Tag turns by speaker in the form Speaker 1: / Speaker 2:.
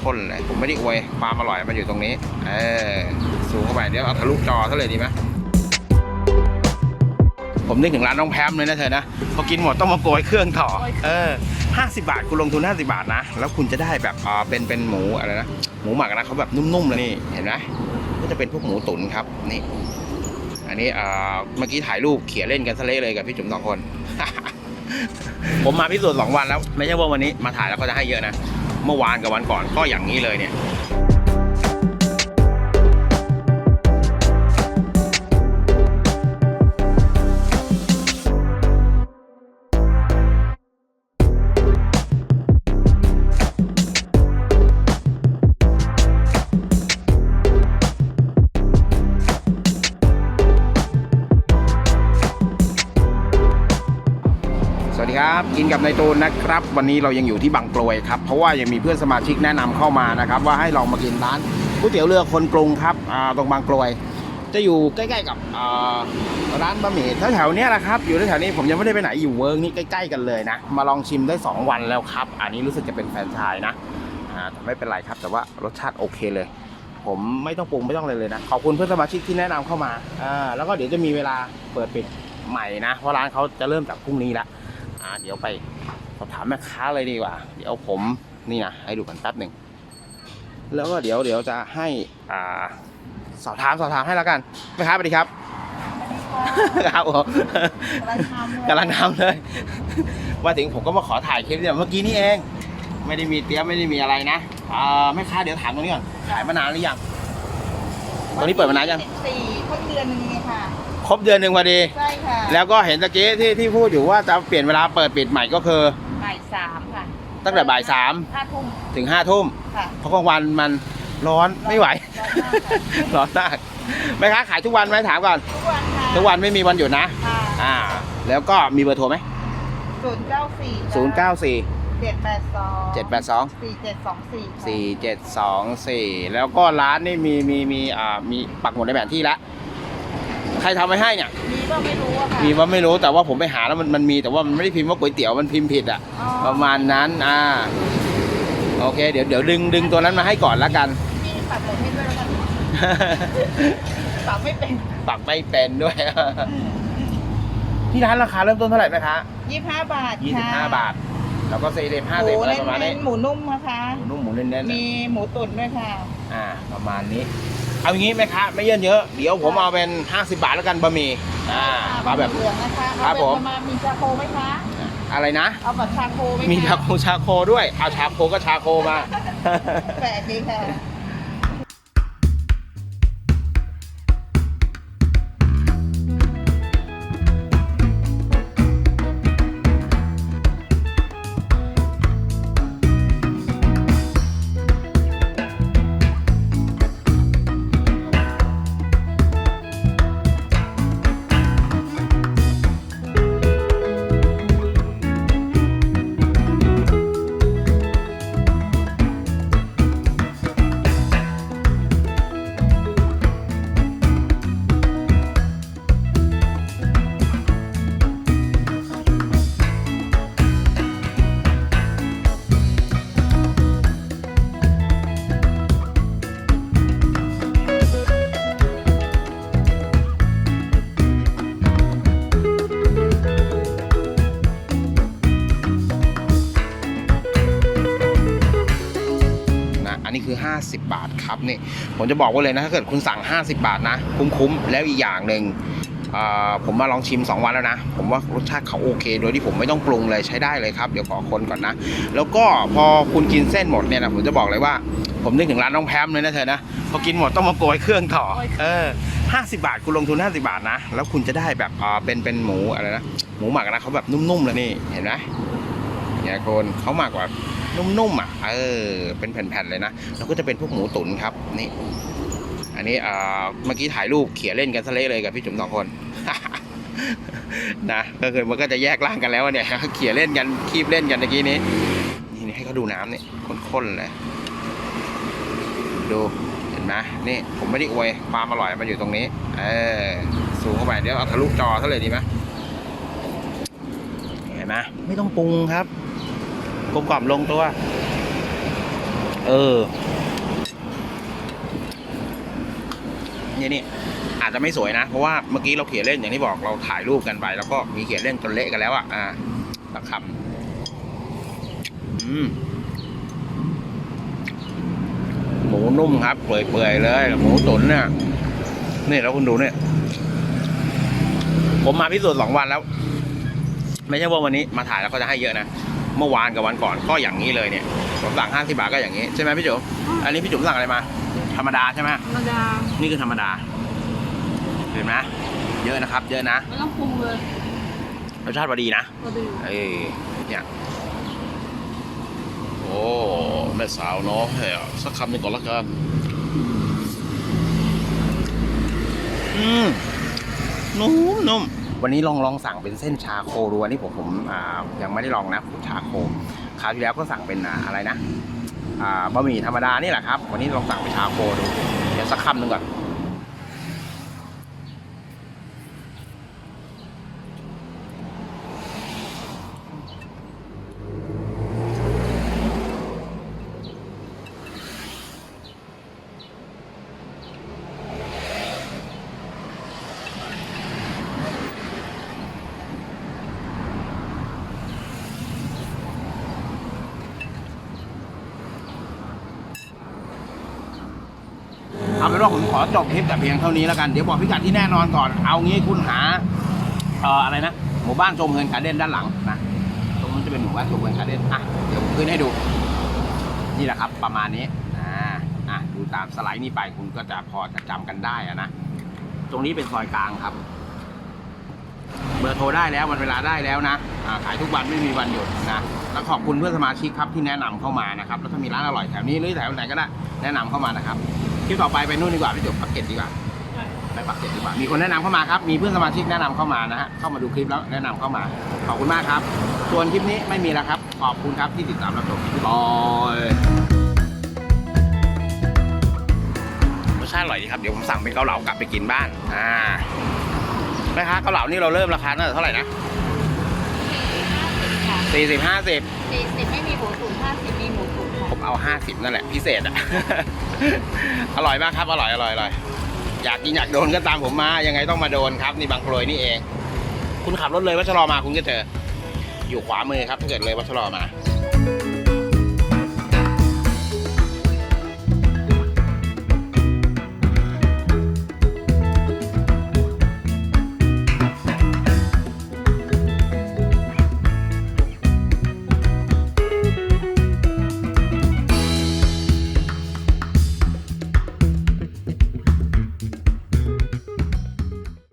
Speaker 1: ข้นๆเลย ผมไม่ได้อวยความอร่อยมันอยู่ตรงนี้ เออ สูงเข้าไปเดี๋ยวเอาทะลุจอซะเลยดีไหมผมนึกถึงร้านน้องแพมเลยนะเธอนะพอกินหมดต้องมาโกยเครื่องต่อ เออ50บาทคุณลงทุน50บาทนะ แล้วคุณจะได้แบบอ่าเป็นเป็นหมูอะไรนะ หมูหมักนะเขาแบบนุ่มๆเลยนี่ เห็นไหมก็จะเป็นพวกหมูตุ๋นครับ นี่ อันนี้อ่าเมื่อกี้ถ่ายรูปเขี่ยเล่นกันซะเลเลยกับพี่จุ๋มสองคน ผมมาพิสูจน์สองวันแล้ว ไม่ใช่ว่าวันนี้มาถ่ายแล้วก็จะให้เยอะนะ เมื่อวานกับวันก่อนก็อย่างนี้เลยเนี่ย ดีครับกินกับนายตูนนะครับ วันนี้เรายังอยู่ที่บางกลวยครับเพราะว่ายังมีเพื่อนสมาชิกแนะนำเข้ามานะครับ ว่าให้ลองมากินร้านก๋วยเตี๋ยวเรือคนกรุงครับตรงบางกลวย จะอยู่ใกล้ ๆ กับร้านบะหมี่แถวๆนี้ยแหละครับ อยู่แถวๆนี้ผมยังไม่ได้ไปไหนอยู่เวิร์กนี่ใกล้ ๆ กันเลยนะ มาลองชิมได้ 2 วันแล้วครับ อันนี้รู้สึกจะเป็นแฟรนไชส์นะแต่ไม่เป็นไรครับ แต่ว่ารสชาติโอเคเลย ผมไม่ต้องปรุงไม่ต้องอะไรเลยนะขอบคุณเพื่อนสมาชิกที่แนะนำเข้ามาอ่าแล้วก็เดี๋ยวจะมีเวลาเปิดปิดใหม่นะเพราะร้านเขาจะเริ่มจากพรุ่งนี้ละ อ่าเดี๋ยวไปสอบถามแม่ค้าเลยดีกว่า เดี๋ยวผมนี่นะให้ดูกันแป๊บหนึ่งแล้วก็เดี๋ยวเดี๋ยวจะให้อ่าสอบถามสอบถามให้แล้วกันแม่ค้าสวัสดีครับครับผม
Speaker 2: กำลังทำเลย
Speaker 1: กำลังทำเลยมาถึงผมก็มาขอถ่ายคลิปเนี่ยเมื่อกี้นี่เอง ไม่ได้มีเตรียมไม่ได้มีอะไรนะอ่าแม่ค้าเดี๋ยวถามตรงนี้ก่อนขายมานานหรือยังตอนนี้เปิดมานานยัง
Speaker 2: สี่ครบเดือนหนึงเองค่ะ
Speaker 1: ครบเดือนหนึ่งพอดี
Speaker 2: ใช่ค่ะ
Speaker 1: แล้วก็เห็นตะกี้ที่ที่พูดอยู่ว่าจะเปลี่ยนเวลาเปิดปิดใหม่ก็คือ
Speaker 2: บ่ายสามค่ะ
Speaker 1: ตั้งแต่บ่ายสาม
Speaker 2: ห้าทุ่ม
Speaker 1: ถึงห้าทุ่ม
Speaker 2: ค่ะ
Speaker 1: เพราะกลางวันมันร้อนไม่ไหว
Speaker 2: ร้อนมากค่ะ
Speaker 1: ร้อนมากแม่ค้าขายทุกวันไหมถามก่อน
Speaker 2: ทุกวันค่ะ
Speaker 1: ทุกวันไม่มีวันหยุดนะ
Speaker 2: ค่ะ
Speaker 1: อ่า แล้วก็มีเบอร์โทรไหม
Speaker 2: ศูนย์เก้าสี่
Speaker 1: ศูนย์เก้าสี่
Speaker 2: เจ็ดแปดสอง
Speaker 1: เจ็ดแปดสอง
Speaker 2: สี่เจ็ดสองสี่
Speaker 1: สี่เจ็ดสองสี่แล้วก็ร้านนี่มีมีมีอ่ามีปักหมุดในแผนที่แล้ว ใครทำไว้ให้เนี่ย
Speaker 2: มีก็ไม่รู้อะค่ะ
Speaker 1: มีว่าไม่รู้แต่ว่าผมไปหาแล้วมันมันมีแต่ว่ามันไม่ได้พิมพ์ว่าก๋วยเตี๋ยวมันพิมพ์ผิดอะ
Speaker 2: อ๋อ
Speaker 1: ประมาณนั้นอ่าโอเค เดี๋ยวเดี๋ยวดึงดึงตัวนั้นมาให้ก่อนละกัน
Speaker 2: มีปักหมุดให้ด้วยแล้วกันปักไม่เป็น
Speaker 1: ปักไม่เป็นด้วย ที่ร้านราคาเริ่มต้นเท่าไหร่ไหมคะ
Speaker 2: ยี่สิบห้าบาท
Speaker 1: ยี่สิบ
Speaker 2: ค่ะ
Speaker 1: ห้าบาท แล้วก็สี่สิบห้า
Speaker 2: ห
Speaker 1: สิบ
Speaker 2: มู
Speaker 1: อะไร
Speaker 2: เน้
Speaker 1: ประมาณนี้
Speaker 2: นๆหมูนุ่มนะคะ
Speaker 1: หมูนุ่มหมูเน้นๆ
Speaker 2: มีหมูตุ๋นด้วยค่ะ
Speaker 1: อ่า ประมาณนี้ เอาอย่างงี้ไหมคะไม่เยอะเยอะ เดี๋ยวผมเอาเป็นห้าสิบบาทแล้วกันบะหมี่อ่ามาแบบ
Speaker 2: เหลืองนะคะ
Speaker 1: ครับ
Speaker 2: เอา
Speaker 1: ผม
Speaker 2: เป็นประมาณมีชาโคไหมคะ
Speaker 1: อะไรนะ
Speaker 2: เอาแบบชาโคไหมคะ
Speaker 1: มีชาโคชาโคด้วย เอาชาโคก็ชาโคมา
Speaker 2: แปลกดีค่ะ
Speaker 1: คือ 50 บาทครับนี่ผมจะบอกไว่าเลยนะถ้าเกิดคุณสั่ง 50 บาทนะ คุ้มๆแล้วอีกอย่างหนึ่งอ่าผมมาลองชิม 2 วันแล้วนะ ผมว่ารสชาติเขาโอเค โดยที่ผมไม่ต้องปรุงเลยใช้ได้เลยครับ เดี๋ยวขอคนก่อนนะ แล้วก็พอคุณกินเส้นหมดเนี่ยนะผมจะบอกเลยว่า ผมนึกถึงร้านน้องแพมเลยนะเธอนะพอกินหมดต้องมาโกยเครื่องต่อเออ50บาทคุณลงทุน 50 บาทนะ แล้วคุณจะได้แบบอ่าเป็นเป็นหมูอะไรนะหมูหมักนะเขาแบบนุ่มๆเลยนี่เห็นไหม เนี่ยคนเขามักแบบนุ่มๆอะเออเป็นแผ่นๆเลยนะแล้วก็จะเป็นพวกหมูตุ๋นครับนี่ อันนี้อ่าเมื่อกี้ถ่ายรูปเขี่ยเล่นกันซะเละเลยกับพี่จุ๋มสองคนนะก็คือมันก็จะแยกร่างกันแล้วเนี่ยเขี่ยเล่นกันคีบเล่นกันตะกี้นี้นี่นี่ให้เขาดูน้ำนี่ข้นๆเลยดูเห็นไหมนี่ผมไม่ได้อวยความอร่อยมันอยู่ตรงนี้ เออสูงเข้าไปเดี๋ยวเอาทะลุจอซะเลยดีไหมเห็นไหมไม่ต้องปรุงครับ กลมกล่อมลงตัว เออนี่นี่อาจจะไม่สวยนะ เพราะว่าเมื่อกี้เราเขียนเล่นอย่างที่บอกเราถ่ายรูปกันไป แล้วก็มีเขียนเล่นจนเละกันแล้วอะอ่าตะคำอืมหมูนุ่มครับเปื่อยๆเลย หมูตุ๋นเนี่ยนี่แล้วคุณดูเนี่ย ผมมาพิสูจน์สองวันแล้ว ไม่ใช่ว่าวันนี้มาถ่ายแล้วก็จะให้เยอะนะ เมื่อวานกับวันก่อนก็อย่างนี้เลยเนี่ยผมสั่งห้าสิบาทก็อย่างนี้ใช่ไหมพี่จุ๋มอันนี้พี่จุ๋มสั่งอะไรมา ธรรมดาใช่ไหม
Speaker 2: ธรรมดา
Speaker 1: นี่คือธรรมดาเห็นไหมเยอะนะครับ เยอะนะ
Speaker 2: ไม่ต้องปรุงเลย
Speaker 1: รสชาติพอดีนะ
Speaker 2: ก็ดี
Speaker 1: เอ้ยเนี่ยโอ้แม่สาวเนาะเฮ้ยสักคำหนึ่งก่อนละกันอืมนุ่มนุ่ม วันนี้ลองลองสั่งเป็นเส้นชาโคดูอันนี้ผมผมยังไม่ได้ลองนะชาโคคราวที่แล้วก็สั่งเป็นอะไรนะบะหมี่ธรรมดานี่แหละครับ วันนี้ลองสั่งเป็นชาโคดูเดี๋ยวสักคำหนึ่งก่อน เอาเป็นว่าผมขอจบคลิปแต่เพียงเท่านี้แล้วกัน เดี๋ยวบอกพิกัดที่แน่นอนก่อน เอางี้คุณหาเอ่ออะไรนะ หมู่บ้านชมเงินการเดนด้านหลังนะ ตรงนั้นจะเป็นหมู่บ้านชมเงินการเด่นอะ เดี๋ยวผมขึ้นให้ดู นี่แหละครับ ประมาณนี้ อ่า อะ ดูตามสไลด์นี้ไปคุณก็จะพอจะจำกันได้อะนะ ตรงนี้เป็นซอยกลางครับ เบอร์โทรได้แล้ววันเวลาได้แล้วนะ อ่า ขายทุกวันไม่มีวันหยุดนะแล้วขอบคุณเพื่อนสมาชิกครับที่แนะนำเข้ามานะครับ แล้วถ้ามีร้านอร่อยแถวนี้หรือแถวไหนก็ได้แนะนำเข้ามานะครับ คลิปต่อไปไปนู่นดีกว่าพี่จุกปักเก็ตดีกว่าไปปักเก็ตดีกว่า มีคนแนะนำเข้ามาครับ มีเพื่อนสมาชิกแนะนำเข้ามานะฮะ เข้ามาดูคลิปแล้วแนะนำเข้ามา ขอบคุณมากครับ ส่วนคลิปนี้ไม่มีแล้วครับ ขอบคุณครับที่ติดตามรับชมบอยรสชาติอร่อยดีครับ เดี๋ยวผมสั่งเป็นเกาเหลากลับไปกินบ้าน อ่าแม่ค้าเกาเหลานี่เราเริ่มราคาเท่าไหร่นะสี่สิบห้าสิบ
Speaker 2: สี่สิบไม่มีหมูตุ๋นห้าสิบมีหมูตุ๋น
Speaker 1: เอาห้าสิบนั่นแหละพิเศษอะ อร่อยมากครับ อร่อยอร่อยอร่อยอยากกินอยากโดนก็ตามผมมา ยังไงต้องมาโดนครับ นี่บางกรวยนี่เอง คุณขับรถเลยวัชรอมาคุณก็เจอ อยู่ขวามือครับถ้าเกิดเลยวัชรอมา